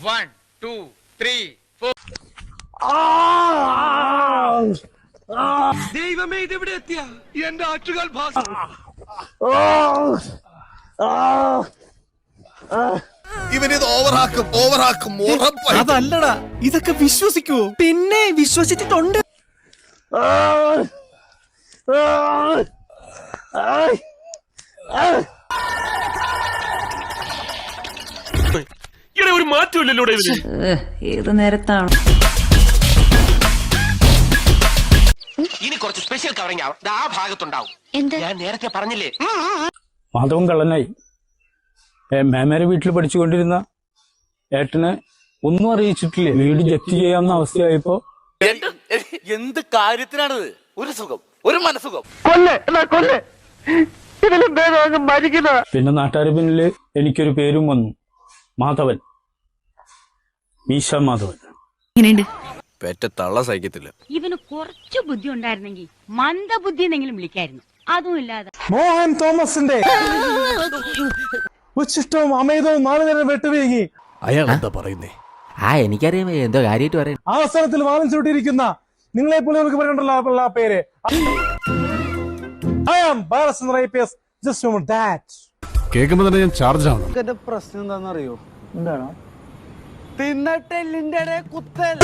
One two three four ദൈവമേ ഇതെവിടെ എത്തിയ എന്റെ ആറ്റുകാൽ ഭാഷ ഇവനിത് ഓവറാക്കും ഓവറാക്കും അതല്ലടാ ഇതൊക്കെ വിശ്വസിക്കുവോ പിന്നെ വിശ്വസിച്ചിട്ടുണ്ട് മാറ്റമില്ലല്ലോ ഇവർ? ഏത് നേരത്താണ്? ഇനി കുറച്ച് സ്പെഷ്യൽ കവറിംഗ് ആവും. ആ ഭാഗത്തുണ്ടാവും. എന്ത്? ഞാൻ നേരത്തെ പറഞ്ഞില്ലേ? മാധവൻ കള്ളനായി. മേമേരെ വീട്ടിൽ പഠിച്ചുകൊണ്ടിരുന്ന ഏട്ടന് ഒന്നും അറിയിച്ചിട്ടില്ലേ. വീട് ജപ്തി ചെയ്യാവുന്ന അവസ്ഥയായപ്പോ എന്ത് കാര്യത്തിനാണിത്? ഒരു സുഖം ഒരു മനസുഖം പിന്നെ നാട്ടുകാരുടെ പിന്നിൽ എനിക്കൊരു പേരും വന്നു. മാധവൻ. മീശ മാധവൻ. എങ്ങനെയുണ്ട്? പെറ്റ തള്ള സഹിക്കത്തില്ല. ഇവന് കുറച്ച് ബുദ്ധി ഉണ്ടായിരുന്നെങ്കിൽ മന്ദബുദ്ധി എന്നെങ്കിലും വിളിക്കായിരുന്നു. അതും ഇല്ലാതെ. മോഹൻ തോമസിന്റെ ഉച്ചിഷ്ടവും അമേതവും നാലു നേരം വെട്ടുവീങ്ങി അയാൾ എന്താ പറയുന്നേ? ആ എനിക്കറിയാം എന്തോ കാര്യമായിട്ട് പറയാം അവസരത്തിൽ വാദം ചൂട്ടിയിരിക്കുന്ന നിങ്ങളെ പോലെയൊക്കെ പറയണ്ടല്ലോ ആ പേര്. I am Balachandra I P S just that കേൾക്കുമ്പോ തന്നെ ഞാൻ ചാർജ് ആണ് പ്രശ്നം എന്താണെന്നറിയോ? എന്താണ്? തിന്നട്ടെല്ലിന്റെ കുത്തൽ.